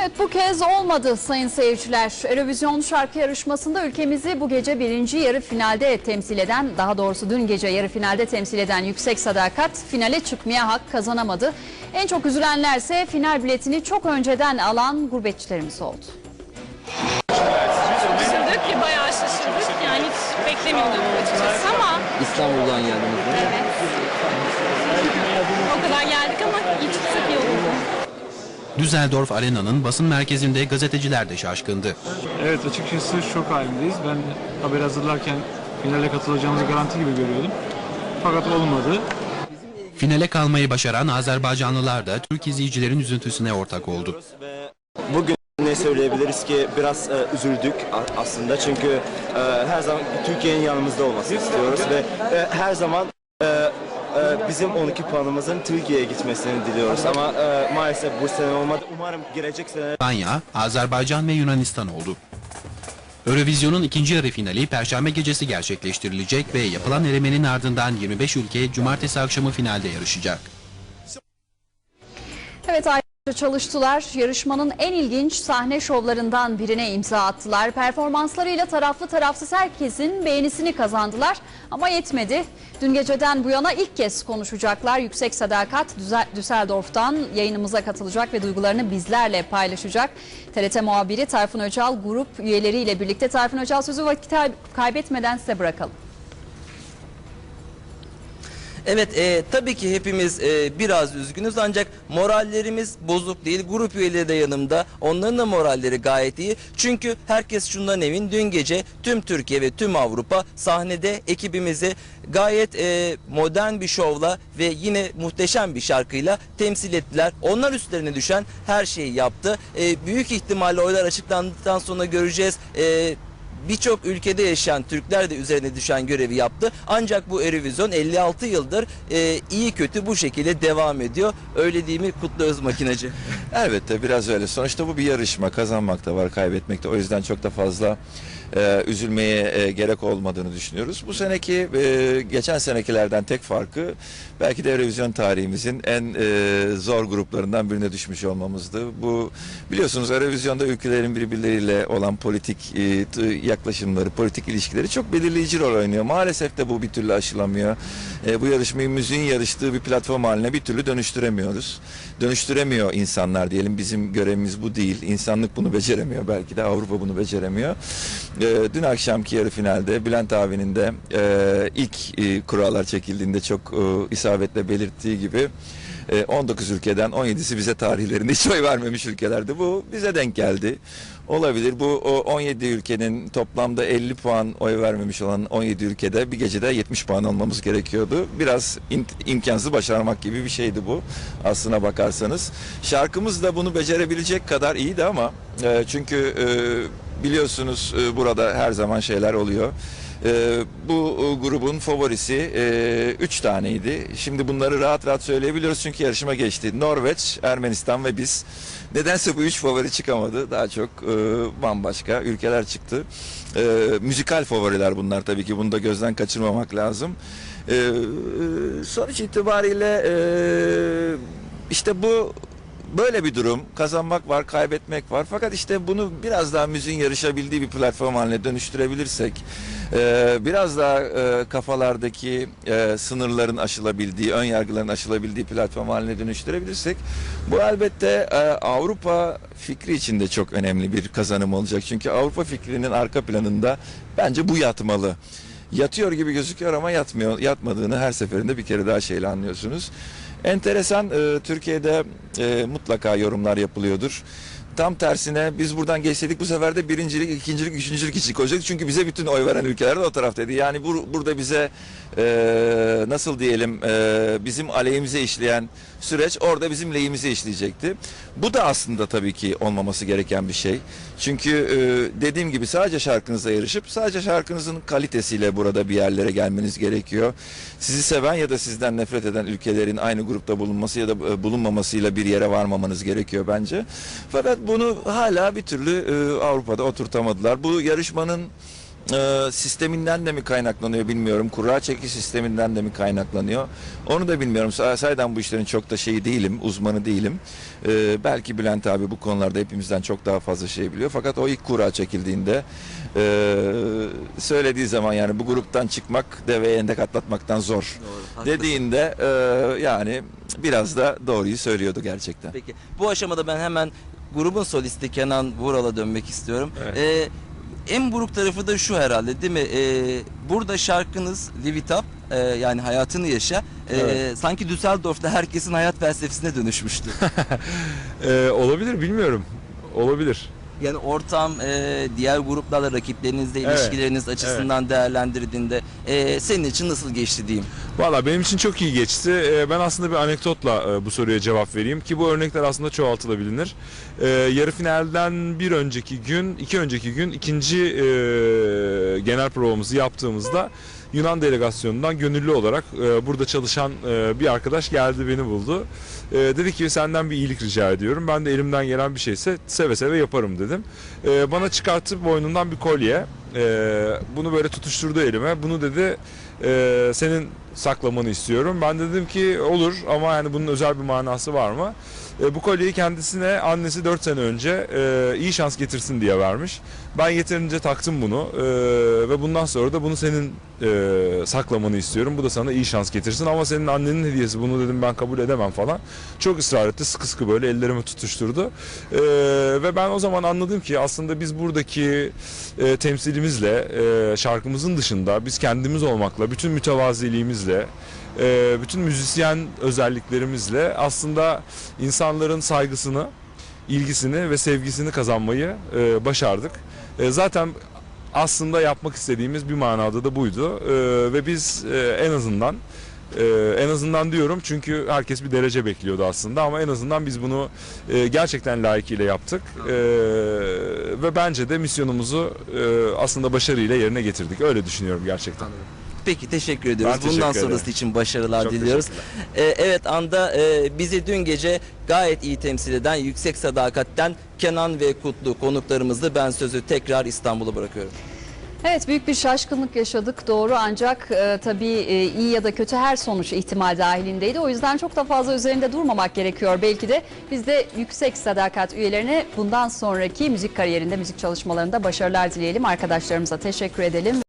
Evet bu kez olmadı sayın seyirciler. Eurovision şarkı yarışmasında ülkemizi bu gece birinci yarı finalde temsil eden, daha doğrusu dün gece yarı finalde temsil eden Yüksek Sadakat finale çıkmaya hak kazanamadı. En çok üzülenlerse final biletini çok önceden alan gurbetçilerimiz oldu. Üzüldük ki bayağı şaşırdık. Yani hiç beklemiyorduk açıkçası ama İstanbul'dan geldiniz değil mi? o kadar geldik ama iyi çıksak iyi olur. Düsseldorf Arena'nın basın merkezinde gazeteciler de şaşkındı. Evet açıkçası şok halindeyiz. Ben haber hazırlarken finale katılacağımızı garanti gibi görüyordum. Fakat olmadı. Finale kalmayı başaran Azerbaycanlılar da Türk izleyicilerin üzüntüsüne ortak oldu. Bugün ne söyleyebiliriz ki biraz e, üzüldük aslında çünkü e, her zaman Türkiye'nin yanımızda olmasını istiyoruz ve e, her zaman e, e, bizim 12 puanımızın Türkiye'ye gitmesini diliyoruz ama e, maalesef bu sene olmadı. Umarım gelecek sene İspanya, Azerbaycan ve Yunanistan oldu. Eurovision'un ikinci yarı finali Perşembe gecesi gerçekleştirilecek ve yapılan elemenin ardından 25 ülke Cumartesi akşamı finalde yarışacak. Evet çalıştılar. Yarışmanın en ilginç sahne şovlarından birine imza attılar. Performanslarıyla taraflı tarafsız herkesin beğenisini kazandılar. Ama yetmedi. Dün geceden bu yana ilk kez konuşacaklar. Yüksek Sadakat Düsseldorf'tan yayınımıza katılacak ve duygularını bizlerle paylaşacak. TRT muhabiri Tayfun Öcal grup üyeleriyle birlikte. Tayfun Öcal sözü vakit kay- kaybetmeden size bırakalım. Evet e, tabii ki hepimiz e, biraz üzgünüz ancak morallerimiz bozuk değil. Grup üyeleri de yanımda. Onların da moralleri gayet iyi. Çünkü herkes şundan emin. Dün gece tüm Türkiye ve tüm Avrupa sahnede ekibimizi gayet e, modern bir şovla ve yine muhteşem bir şarkıyla temsil ettiler. Onlar üstlerine düşen her şeyi yaptı. E, büyük ihtimalle oylar açıklandıktan sonra göreceğiz. E, Birçok ülkede yaşayan Türkler de üzerine düşen görevi yaptı. Ancak bu Eurovision 56 yıldır e, iyi kötü bu şekilde devam ediyor. Öyle değil mi Kutlu Öz Makinacı? Elbette biraz öyle. Sonuçta bu bir yarışma. Kazanmak da var, kaybetmek de. O yüzden çok da fazla e, üzülmeye e, gerek olmadığını düşünüyoruz. Bu seneki e, geçen senekilerden tek farkı belki de Eurovision tarihimizin en e, zor gruplarından birine düşmüş olmamızdı. Bu biliyorsunuz Eurovision'da ülkelerin birbirleriyle olan politik e, yaklaşımları, politik ilişkileri çok belirleyici rol oynuyor. Maalesef de bu bir türlü aşılamıyor. E, bu yarışmayı müziğin yarıştığı bir platform haline bir türlü dönüştüremiyoruz. Dönüştüremiyor insanlar diyelim. Bizim görevimiz bu değil. İnsanlık bunu beceremiyor. Belki de Avrupa bunu beceremiyor. E, dün akşamki yarı finalde Bülent abinin de e, ilk e, kurallar çekildiğinde çok e, isabetle belirttiği gibi e, 19 ülkeden 17'si bize tarihlerinde hiç oy vermemiş ülkelerdi. Bu bize denk geldi. Olabilir. Bu o 17 ülkenin toplamda 50 puan oy vermemiş olan 17 ülkede bir gecede 70 puan almamız gerekiyordu. Biraz in- imkansız başarmak gibi bir şeydi bu aslına bakarsanız. Şarkımız da bunu becerebilecek kadar iyiydi ama e, çünkü e, biliyorsunuz e, burada her zaman şeyler oluyor. Ee, bu e, grubun favorisi 3 taneydi. Şimdi bunları rahat rahat söyleyebiliyoruz çünkü yarışma geçti. Norveç, Ermenistan ve biz. Nedense bu üç favori çıkamadı. Daha çok e, bambaşka ülkeler çıktı. E, müzikal favoriler bunlar tabii ki. Bunu da gözden kaçırmamak lazım. E, e, sonuç itibariyle e, işte bu böyle bir durum. Kazanmak var, kaybetmek var. Fakat işte bunu biraz daha müziğin yarışabildiği bir platform haline dönüştürebilirsek, e, biraz daha e, kafalardaki e, sınırların aşılabildiği, ön yargıların aşılabildiği platform haline dönüştürebilirsek, bu elbette Avrupa fikri için de çok önemli bir kazanım olacak. Çünkü Avrupa fikrinin arka planında bence bu yatmalı yatıyor gibi gözüküyor ama yatmıyor yatmadığını her seferinde bir kere daha şeyle anlıyorsunuz. Enteresan e, Türkiye'de e, mutlaka yorumlar yapılıyordur. Tam tersine biz buradan geçseydik bu sefer de birincilik, ikincilik, üçüncülük için koyacaktık. Çünkü bize bütün oy veren ülkeler de o taraftaydı. Yani bu, burada bize e, nasıl diyelim e, bizim aleyhimize işleyen süreç orada bizim lehimize işleyecekti. Bu da aslında tabii ki olmaması gereken bir şey. Çünkü e, dediğim gibi sadece şarkınıza yarışıp sadece şarkınızın kalitesiyle burada bir yerlere gelmeniz gerekiyor. Sizi seven ya da sizden nefret eden ülkelerin aynı grupta bulunması ya da e, bulunmamasıyla bir yere varmamanız gerekiyor bence. Fakat bunu hala bir türlü e, Avrupa'da oturtamadılar. Bu yarışmanın e, sisteminden de mi kaynaklanıyor bilmiyorum. Kura çeki sisteminden de mi kaynaklanıyor? Onu da bilmiyorum. Sa- Sayeden bu işlerin çok da şeyi değilim, uzmanı değilim. E, belki Bülent abi bu konularda hepimizden çok daha fazla şey biliyor. Fakat o ilk kura çekildiğinde e, söylediği zaman yani bu gruptan çıkmak deveye endek atlatmaktan zor dediğinde e, yani biraz da doğruyu söylüyordu gerçekten. Peki bu aşamada ben hemen grubun solisti Kenan Vural'a dönmek istiyorum. Ee, en buruk tarafı da şu herhalde değil mi? Ee, burada şarkınız Live It Up e, yani hayatını yaşa. e, Sanki Düsseldorf'ta herkesin hayat felsefesine dönüşmüştü. Ee, olabilir bilmiyorum. Olabilir. Yani ortam e, diğer gruplarla rakiplerinizle Evet, ilişkileriniz açısından değerlendirdiğinde e, senin için nasıl geçti diyeyim. Valla benim için çok iyi geçti. Ee, ben aslında bir anekdotla e, bu soruya cevap vereyim ki bu örnekler aslında çoğaltılabilir. Ee, yarı finalden bir önceki gün, iki önceki gün ikinci e, genel provamızı yaptığımızda Yunan delegasyonundan gönüllü olarak e, burada çalışan e, bir arkadaş geldi beni buldu. E, dedi ki senden bir iyilik rica ediyorum. Ben de elimden gelen bir şeyse seve seve yaparım dedim. E, bana çıkarttı boynundan bir kolye. E, bunu böyle tutuşturdu elime. Bunu dedi e, senin saklamanı istiyorum. Ben dedim ki olur ama yani bunun özel bir manası var mı? E, bu kolyeyi kendisine annesi 4 sene önce e, iyi şans getirsin diye vermiş. Ben yeterince taktım bunu e, ve bundan sonra da bunu senin e, saklamanı istiyorum. Bu da sana iyi şans getirsin ama senin annenin hediyesi bunu dedim ben kabul edemem falan. Çok ısrar etti sıkı sıkı böyle ellerimi tutuşturdu. E, ve ben o zaman anladım ki aslında biz buradaki e, temsilimizle e, şarkımızın dışında biz kendimiz olmakla bütün mütevaziliğimizle e, bütün müzisyen özelliklerimizle aslında insanların saygısını, ilgisini ve sevgisini kazanmayı e, başardık. E, zaten aslında yapmak istediğimiz bir manada da buydu E, ve biz en azından e, en azından diyorum çünkü herkes bir derece bekliyordu aslında ama en azından biz bunu e, gerçekten layıkıyla yaptık E, ve bence de misyonumuzu e, aslında başarıyla yerine getirdik öyle düşünüyorum gerçekten. Peki teşekkür ediyoruz. Ben teşekkür Bundan ederim. sonrası için başarılar Çok diliyoruz. Ee, evet anda e, bizi dün gece gayet iyi temsil eden Yüksek Sadakat'ten Kenan ve Kutlu konuklarımızdı. Ben sözü tekrar İstanbul'a bırakıyorum. Evet büyük bir şaşkınlık yaşadık doğru ancak e, tabii e, iyi ya da kötü her sonuç ihtimal dahilindeydi. O yüzden çok da fazla üzerinde durmamak gerekiyor belki de. Biz de yüksek sadakat üyelerine bundan sonraki müzik kariyerinde, müzik çalışmalarında başarılar dileyelim. Arkadaşlarımıza teşekkür edelim.